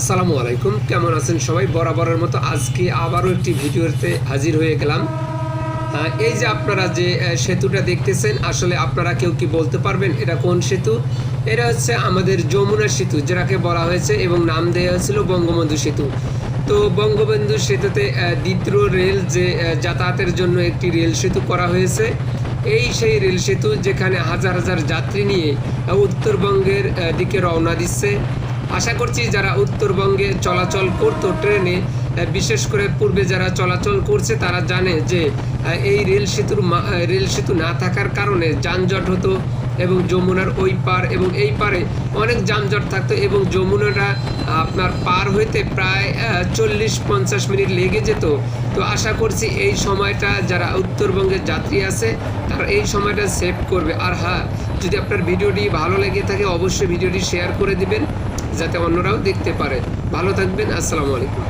আসসালামু আলাইকুম, কেমন আছেন সবাই? বরাবরের মতো আজকে আবারও একটি ভিডিওতে হাজির হয়ে গেলাম। এই যে আপনারা যে সেতুটা দেখতেছেন, আসলে আপনারা কেউ কি বলতে পারবেন এটা কোন সেতু? এটা হচ্ছে আমাদের যমুনা সেতু, যেটাকে বলা হয়েছে এবং নাম দেওয়া হয়েছিল বঙ্গবন্ধু সেতু। তো বঙ্গবন্ধু সেতুতে দ্বিতীয় রেল যে যাতায়াতের জন্য একটি রেল সেতু করা হয়েছে, এই সেই রেল সেতু যেখানে হাজার হাজার যাত্রী নিয়ে উত্তরবঙ্গের দিকে রওনা দিচ্ছে। আশা করছি যারা উত্তরবঙ্গে চলাচল করতো ট্রেনে বিশেষ করে পূর্বে যারা চলাচল করছে তারা জানে যে এই রেল সেতুর রেল সেতু না থাকার কারণে যানজট হতো এবং যমুনার ওই পার এবং এই পারে অনেক যানজট থাকতো এবং যমুনাটা আপনার পার হইতে প্রায় চল্লিশ পঞ্চাশ মিনিট লেগে যেত। তো আশা করছি এই সময়টা যারা উত্তরবঙ্গের যাত্রী আছে, তারা এই সময়টা সেভ করবে। আর হ্যাঁ যদি আপনার ভিডিওটি ভালো লেগে থাকে, অবশ্যই ভিডিওটি শেয়ার করে দিবেন। যাতে অন্যরাও দেখতে পারে। ভালো থাকবেন আসসালামু আলাইকুম।